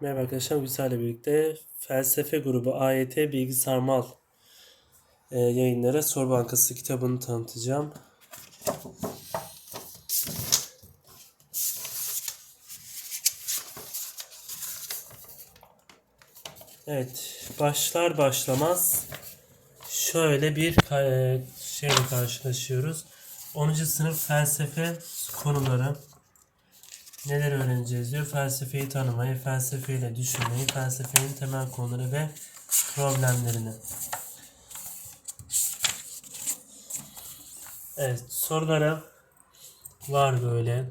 Merhaba arkadaşlar, Gülsel'le birlikte Felsefe Grubu AYT Bilgi Sarmal e, yayınlara Soru Bankası kitabını tanıtacağım. Evet, başlar başlamaz şöyle bir ka- şeyle karşılaşıyoruz. 10. sınıf felsefe konuları neler öğreneceğiz diyor. Felsefeyi tanımayı, felsefeyle düşünmeyi, felsefenin temel konuları ve problemlerini. Evet, sorulara var böyle.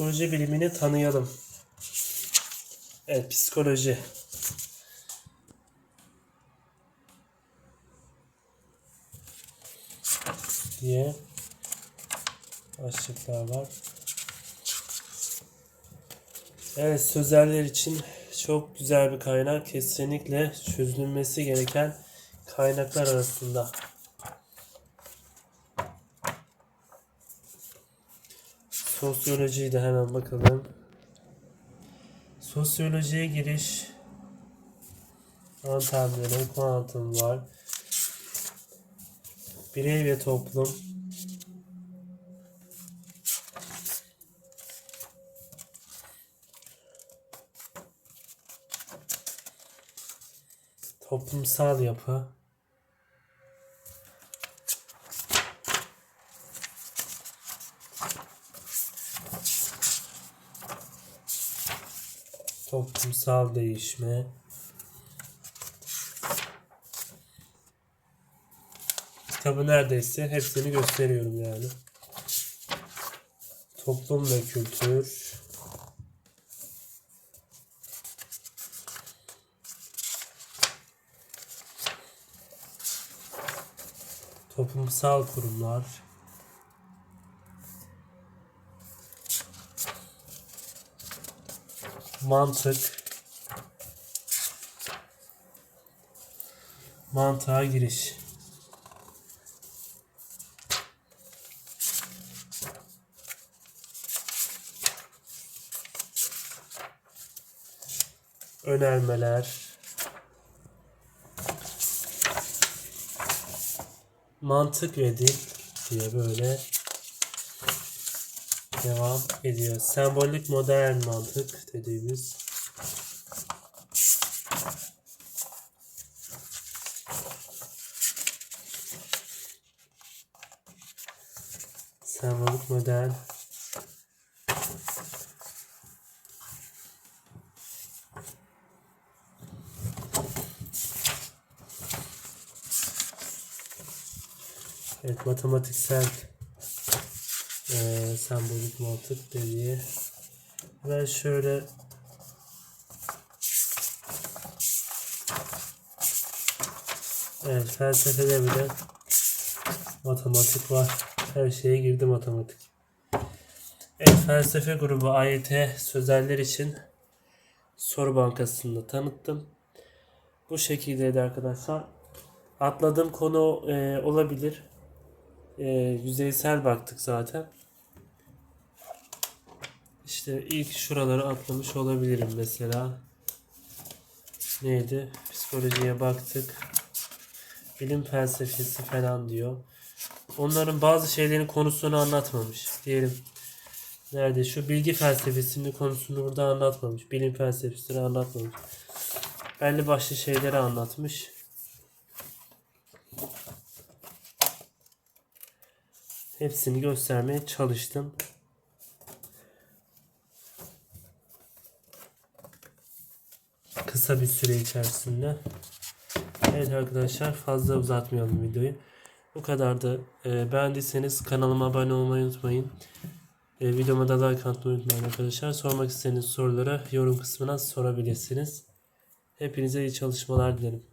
Psikoloji bilimini tanıyalım. Evet, psikoloji. diye başlıklar var. Evet, sözeller için çok güzel bir kaynak. Kesinlikle çözülmesi gereken kaynaklar arasında. Sosyolojiyi de hemen bakalım. Sosyolojiye giriş antamları, kuantum var. Birey ve toplum. Toplumsal yapı. Toplumsal değişme. Kitabı neredeyse hepsini gösteriyorum yani. Toplum ve kültür. Toplumsal kurumlar. Mantık. Mantığa giriş. Önermeler. Mantık ve dil diye böyle devam ediyor. Sembolik modern mantık dediğimiz sembolik modern Evet, matematiksel eee sembolik mantık dediği. Ben şöyle Evet, felsefede bile matematik var. Her şeye girdi matematik. Evet, felsefe grubu AYT sözeller için soru bankasını tanıttım. Bu şekildeydi arkadaşlar. Atladığım konu e, olabilir. E, yüzeysel baktık zaten. İşte ilk şuraları atlamış olabilirim mesela. Neydi? Psikolojiye baktık. Bilim felsefesi falan diyor. Onların bazı şeylerin konusunu anlatmamış. Diyelim nerede şu bilgi felsefesinin konusunu burada anlatmamış. Bilim felsefesini anlatmamış. Belli başlı şeyleri anlatmış. Hepsini göstermeye çalıştım. Kısa bir süre içerisinde. Evet arkadaşlar fazla uzatmayalım videoyu. Bu kadardı. Ee, beğendiyseniz kanalıma abone olmayı unutmayın. Ee, videoma da like atmayı unutmayın arkadaşlar. Sormak istediğiniz soruları yorum kısmına sorabilirsiniz. Hepinize iyi çalışmalar dilerim.